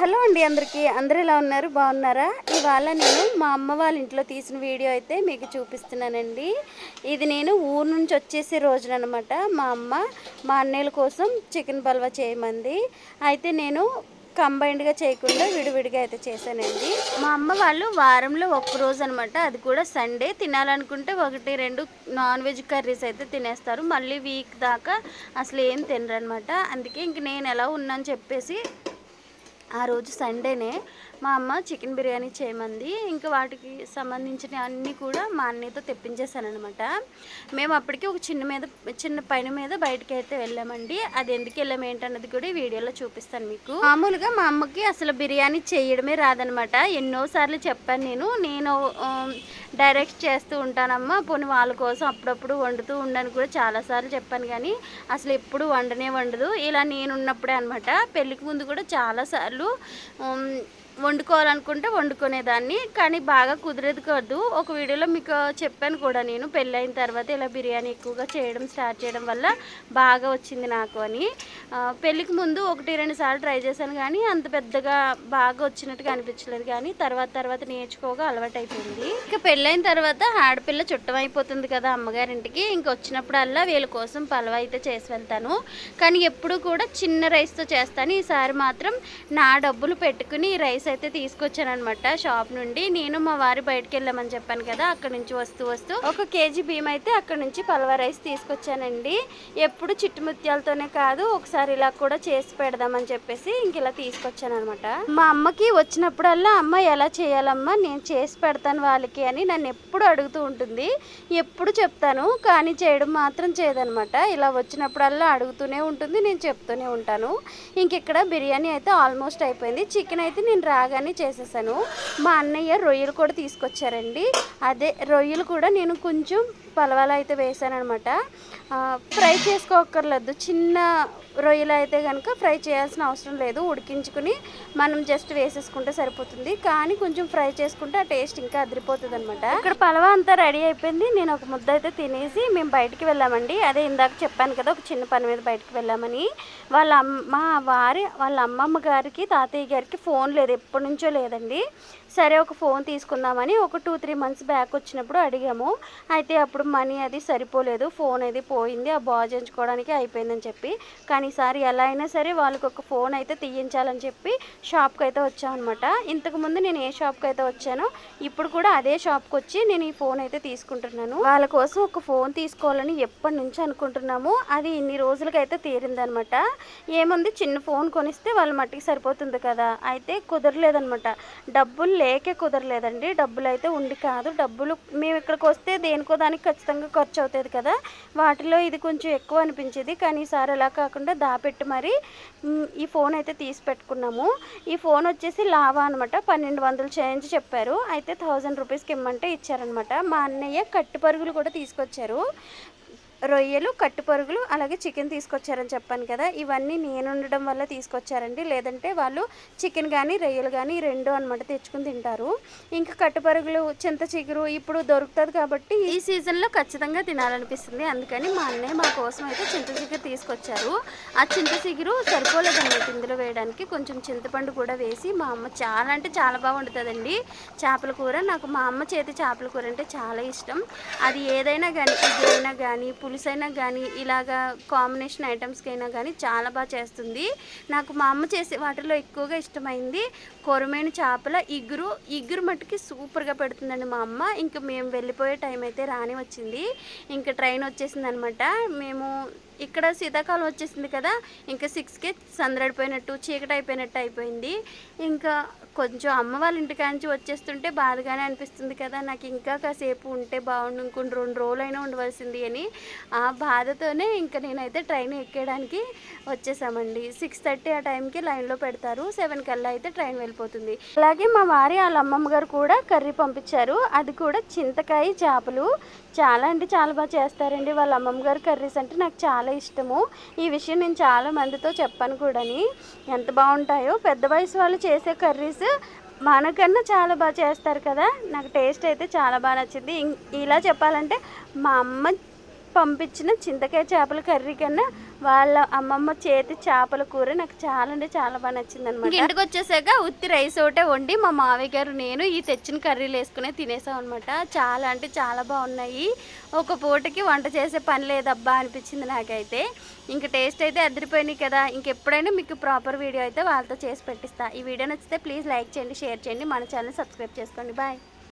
Hello అండి అందరికీ. అందరూ ఎలా ఉన్నారు? బాగున్నారా? ఇవాళ నేను మా అమ్మ వాళ్ళ ఇంట్లో తీసిన వీడియో అయితే మీకు చూపిస్తున్నానండి. ఇది నేను ఊరు నుంచి వచ్చేసే రోజుననమాట మా అమ్మ మా అన్నయ్యల కోసం చికెన్ బల్వా చేయమంది. అయితే నేను కంబైన్డ్గా చేయకుండా విడివిడిగా అయితే చేశానండి. మా అమ్మ వాళ్ళు వారంలో ఒక్క రోజు అనమాట అది కూడా సండే తినాలనుకుంటే ఒకటి రెండు నాన్ వెజ్ కర్రీస్ అయితే తినేస్తారు. మళ్ళీ వీక్ దాకా అసలు ఏం తినరు అనమాట అందుకే ఇంక నేను ఎలా ఉన్నాను చెప్పేసి ఆ రోజు సండేనే మా అమ్మ చికెన్ బిర్యానీ చేయమంది. ఇంకా వాటికి సంబంధించిన అన్నీ కూడా మా అన్నయ్యతో తెప్పించేశానమాట మేము అప్పటికి ఒక చిన్న మీద చిన్న పైన మీద బయటకి అయితే వెళ్ళామండి. అది ఎందుకు వెళ్ళాము ఏంటన్నది కూడా ఈ వీడియోలో చూపిస్తాను మీకు. మామూలుగా మా అమ్మకి అసలు బిర్యానీ చేయడమే రాదనమాట ఎన్నోసార్లు చెప్పాను నేను. నేను డైరెక్ట్ చేస్తూ ఉంటానమ్మా. పోనీ వాళ్ళ కోసం అప్పుడప్పుడు వండుతూ ఉండని కూడా చాలాసార్లు చెప్పాను కానీ అసలు ఎప్పుడు వండనే వండదు. ఇలా నేను ఉన్నప్పుడే అనమాట పెళ్ళికి ముందు కూడా చాలాసార్లు వాళ్ళు వండుకోవాలనుకుంటే వండుకునేదాన్ని కానీ బాగా కుదిరేది కాదు ఒక వీడియోలో మీకు చెప్పాను కూడా నేను పెళ్ళైన తర్వాత ఇలా బిర్యానీ ఎక్కువగా చేయడం స్టార్ట్ చేయడం వల్ల బాగా వచ్చింది నాకు అని. పెళ్ళికి ముందు ఒకటి రెండు సార్లు ట్రై చేశాను కానీ అంత పెద్దగా బాగా వచ్చినట్టుగా అనిపించలేదు కానీ తర్వాత తర్వాత నేర్చుకోగా అలవాటు అయిపోయింది ఇంకా పెళ్ళైన తర్వాత ఆడపిల్ల చుట్టం అయిపోతుంది కదా అమ్మగారింటికి ఇంక వచ్చినప్పుడల్లా వీళ్ళ కోసం పలవ అయితే చేసి వెళ్తాను. కానీ ఎప్పుడు కూడా చిన్న రైస్తో చేస్తాను. ఈసారి మాత్రం నా డబ్బులు పెట్టుకుని రైస్ అయితే తీసుకొచ్చాను అనమాట షాప్ నుండి. నేను మా వారి బయటకు వెళ్ళామని చెప్పాను కదా అక్కడ నుంచి వస్తూ వస్తూ. ఒక కేజీ బియ్యం అయితే అక్కడ నుంచి పల్వా రైస్ తీసుకొచ్చానండి. ఎప్పుడు చిట్టుముత్యాలతోనే కాదు ఒకసారి ఇలా కూడా చేసి పెడదామని చెప్పేసి ఇంక ఇలా తీసుకొచ్చాను అనమాట మా అమ్మకి వచ్చినప్పుడల్లా అమ్మ ఎలా చేయాలమ్మా? నేను చేసి పెడతాను వాళ్ళకి అని నన్ను ఎప్పుడు అడుగుతూ ఉంటుంది. ఎప్పుడు చెప్తాను కానీ చేయడం మాత్రం చేయదనమాట ఇలా వచ్చినప్పుడల్లా అడుగుతూనే ఉంటుంది నేను చెప్తూనే ఉంటాను. ఇంక ఇక్కడ బిర్యానీ అయితే ఆల్మోస్ట్ అయిపోయింది. చికెన్ అయితే నేను రాగానే చేసేసాను. మా అన్నయ్య రొయ్యలు కూడా తీసుకొచ్చారండి. అదే రొయ్యలు కూడా నేను కొంచెం పలవాలు అయితే వేసాను అనమాట ఫ్రై చేసుకోకర్లేదు చిన్న రొయ్యలు అయితే కనుక ఫ్రై చేయాల్సిన అవసరం లేదు. ఉడికించుకుని మనం జస్ట్ వేసేసుకుంటే సరిపోతుంది. కానీ కొంచెం ఫ్రై చేసుకుంటే ఆ టేస్ట్ ఇంకా అదిరిపోతుంది అనమాట ఇక్కడ పలవ అంతా రెడీ అయిపోయింది. నేను ఒక ముద్ద అయితే తినేసి మేము బయటికి వెళ్ళామండి. అదే ఇందాక చెప్పాను కదా ఒక చిన్న పని మీద బయటికి వెళ్ళామని. వాళ్ళ అమ్మ వారి వాళ్ళ అమ్మమ్మ గారికి తాతయ్య గారికి ఫోన్ లేదు. ఎప్పటి నుంచో లేదండి. సరే ఒక ఫోన్ తీసుకుందామని ఒక టూ త్రీ మంత్స్ బ్యాక్ వచ్చినప్పుడు అడిగాము. అయితే అప్పుడు మనీ అది సరిపోలేదు ఫోన్ అది పోయింది ఆ బాగు చేయించుకోవడానికి అయిపోయిందని చెప్పి. కానీ ఈసారి ఎలా అయినా సరే వాళ్ళకి ఒక ఫోన్ అయితే తీయించాలని చెప్పి షాప్కి అయితే వచ్చామన్నమాట. ఇంతకుముందు నేను ఏ షాప్కి అయితే వచ్చానో ఇప్పుడు కూడా అదే షాప్కి వచ్చి నేను ఈ ఫోన్ అయితే తీసుకుంటున్నాను. వాళ్ళ కోసం ఒక ఫోన్ తీసుకోవాలని ఎప్పటి నుంచి అనుకుంటున్నాము అది ఇన్ని రోజులకైతే తీరిందనమాట ఏముంది చిన్న ఫోన్ కొనిస్తే వాళ్ళ మట్టికి సరిపోతుంది కదా. అయితే కుదరలేదనమాట డబ్బులు లేకే కుదరలేదండి. డబ్బులు అయితే ఉండి కాదు. డబ్బులు మేము ఇక్కడికి వస్తే దేనికో దానికి ఖచ్చితంగా ఖర్చు అవుతుంది కదా. వాటిలో ఇది కొంచెం ఎక్కువ అనిపించేది. కానీ ఈసారి అలా కాకుండా దాపెట్టి మరి ఈ ఫోన్ అయితే తీసి పెట్టుకున్నాము. ఈ ఫోన్ వచ్చేసి లావా అనమాట పన్నెండు వందలు చేంజ్ చెప్పారు. అయితే థౌజండ్ రూపీస్కి ఇమ్మంటే ఇచ్చారనమాట మా అన్నయ్య కట్టు పరుగులు కూడా తీసుకొచ్చారు. రొయ్యలు కట్టుపొరుగులు అలాగే చికెన్ తీసుకొచ్చారని చెప్పాను కదా. ఇవన్నీ నేను ఉండడం వల్ల తీసుకొచ్చారండి. లేదంటే వాళ్ళు చికెన్ కానీ రొయ్యలు కానీ రెండు అనమాట తెచ్చుకుని తింటారు. ఇంకా కట్టుపరుగులు చింత చిగురు ఇప్పుడు దొరుకుతుంది కాబట్టి ఈ సీజన్లో ఖచ్చితంగా తినాలనిపిస్తుంది. అందుకని మా అన్నయ్య మా కోసం అయితే చింత చిగురు తీసుకొచ్చారు. ఆ చింత చిగురు సరిపోలేదండి ఇందులో వేయడానికి. కొంచెం చింతపండు కూడా వేసి మా అమ్మ చాలా అంటే చాలా బాగుంటుందండి చేపల కూర నాకు మా అమ్మ చేతి చేపల కూర అంటే చాలా ఇష్టం. అది ఏదైనా కానీ ఇదైనా కానీ పులుసైనా కానీ ఇలాగా కాంబినేషన్ ఐటమ్స్కి అయినా కానీ చాలా బాగా చేస్తుంది. నాకు మా అమ్మ చేసే వాటిలో ఎక్కువగా ఇష్టమైంది కొరమైన చేపల ఇగురు. ఇగురు మట్టుకి సూపర్గా పెడుతుందండి మా అమ్మ. ఇంకా మేము వెళ్ళిపోయే టైం అయితే రాని వచ్చింది. ఇంకా ట్రైన్ వచ్చేసింది అనమాట మేము ఇక్కడ శీతాకాలం వచ్చేసింది కదా ఇంకా సిక్స్కే సందడిపోయినట్టు చీకటి అయిపోయినట్టు అయిపోయింది. ఇంకా కొంచెం అమ్మ వాళ్ళ ఇంటికాంచి వచ్చేస్తుంటే బాధగానే అనిపిస్తుంది కదా. నాకు ఇంకా కాసేపు ఉంటే బాగుండు ఇంకొన్ని రెండు రోజులైనా ఉండవలసింది అని ఆ బాధతోనే ఇంకా నేనైతే ట్రైన్ ఎక్కేయడానికి వచ్చేసామండి. సిక్స్ థర్టీ ఆ టైంకి లైన్లో పెడతారు. సెవెన్ కల్లా అయితే ట్రైన్ వెళ్ళిపోతుంది. అలాగే మా వారి వాళ్ళ అమ్మమ్మ గారు కూడా కర్రీ పంపించారు. అది కూడా చింతకాయ చేపలు. చాలా అంటే చాలా బాగా చేస్తారండి వాళ్ళ అమ్మమ్మ గారు కర్రీస్ అంటే నాకు చాలా ఇష్టము. ఈ విషయం నేను చాలా మందితో చెప్పాను కూడాని. ఎంత బాగుంటాయో పెద్ద వయసు వాళ్ళు చేసే కర్రీస్ మనకన్నా చాలా బాగా చేస్తారు కదా. నాకు టేస్ట్ అయితే చాలా బాగా నచ్చింది. ఇం- ఇలా చెప్పాలంటే మా అమ్మ పంపించిన చింతకాయ చేపల కర్రీ కన్నా వాళ్ళ అమ్మమ్మ చేతి చేపల కూర నాకు చాలా అంటే చాలా బాగా నచ్చింది అనమాట ఇంటికి వచ్చేసాక ఉత్తి రైస్ ఒకటే వండి మా మావయ్య గారు నేను ఈ తెచ్చిన కర్రీలు వేసుకునే తినేసాం అనమాట చాలా అంటే చాలా బాగున్నాయి. ఒక పూటకి వంట చేసే పని లేదబ్బా అనిపించింది నాకైతే. ఇంకా టేస్ట్ అయితే అదిరిపోయినాయి కదా. ఇంకెప్పుడైనా మీకు ప్రాపర్ వీడియో అయితే వాళ్ళతో చేసి పెట్టిస్తా. ఈ వీడియో నచ్చితే ప్లీజ్ లైక్ చేయండి షేర్ చేయండి. మన ఛానల్ సబ్స్క్రైబ్ చేసుకోండి. బాయ్.